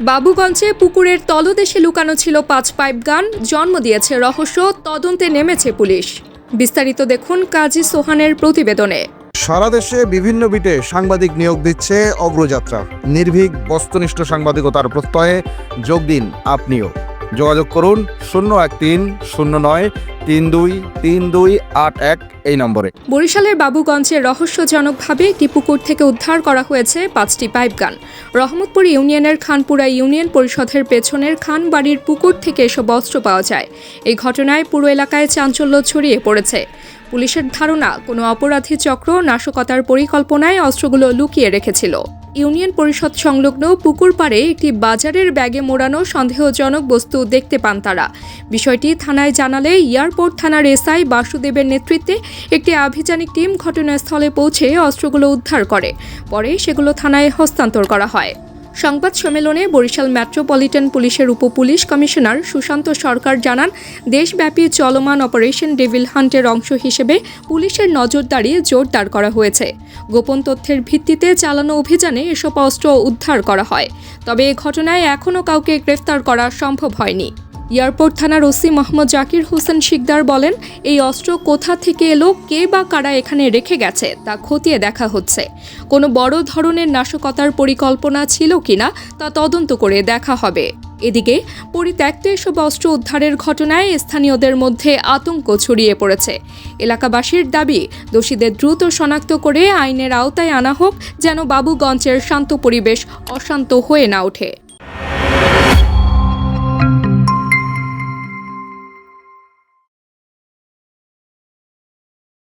বাবুগঞ্জে পুকুরের তলদেশে লুকানো ছিল পাঁচ পাইপ গান, জন্ম দিয়েছে রহস্য, তদন্তে নেমেছে পুলিশ। বিস্তারিত দেখুন কাজী সোহানের প্রতিবেদনে। সারা দেশে বিভিন্ন বিটে সাংবাদিক নিয়োগ দিচ্ছে অগ্রযাত্রা। নির্ভীক, বস্তুনিষ্ঠ সাংবাদিকতার প্রত্যয়ে যোগ দিন আপনিও। যোগাযোগ করুন শূন্য এক তিন শূন্য নয় তিন দুই তিন দুই, আট এক এই নম্বরে। বরিশালের বাবুগঞ্জে রহস্যজনকভাবে একটি পুকুর থেকে উদ্ধার করা হয়েছে পাঁচটি পাইপ গান। রহমতপুর ইউনিয়নের খানপুরা ইউনিয়ন পরিষদের পেছনের খানবাড়ির পুকুর থেকে এসব অস্ত্র পাওয়া যায়। এই ঘটনায় পুরো এলাকায় চাঞ্চল্য ছড়িয়ে পড়েছে। পুলিশের ধারণা, কোনো অপরাধী চক্র নাশকতার পরিকল্পনায় অস্ত্রগুলো লুকিয়ে রেখেছিল। ইউনিয়ন পরিষদ সংলগ্ন পুকুর পাড়ে একটি বাজারের ব্যাগে মোড়ানো সন্দেহজনক বস্তু দেখতে পান তারা। বিষয়টি থানায় জানালে এয়ারপোর্ট থানার এসআই বাসুদেবের নেতৃত্বে একটি আভিযানিক টিম ঘটনাস্থলে পৌঁছে অস্ত্রগুলো উদ্ধার করে। পরে সেগুলো থানায় হস্তান্তর করা হয়। সংবাদ সম্মেলনে বরিশাল মেট্রোপলিটন পুলিশের উপপুলিশ কমিশনার সুশান্ত সরকার জানান, দেশব্যাপী চলমান অপারেশন ডেভিল হান্টের অংশ হিসেবে পুলিশের নজরদারি জোরদার করা হয়েছে। গোপন তথ্যের ভিত্তিতে চালানো অভিযানে এসব অস্ত্র উদ্ধার করা হয়। তবে এ ঘটনায় এখনও কাউকে গ্রেফতার করা সম্ভব হয়নি। এয়ারপোর্ট থানার ওসি মোহাম্মদ জাকির হোসেন শিকদার বলেন, এই অস্ত্র কোথা থেকে এলো, কে বা কারা এখানে রেখে গেছে, তা খতিয়ে দেখা হচ্ছে। কোনো বড় ধরনের নাশকতার পরিকল্পনা ছিল কিনা, তা তদন্ত করে দেখা হবে। এদিকে, পরিত্যক্ত এসব অস্ত্র উদ্ধারের ঘটনায় স্থানীয়দের মধ্যে আতঙ্ক ছড়িয়ে পড়েছে। এলাকাবাসীর দাবি, দোষীদের দ্রুত শনাক্ত করে আইনের আওতায় আনা হোক, যেন বাবুগঞ্জের শান্ত পরিবেশ অশান্ত হয়ে না ওঠে।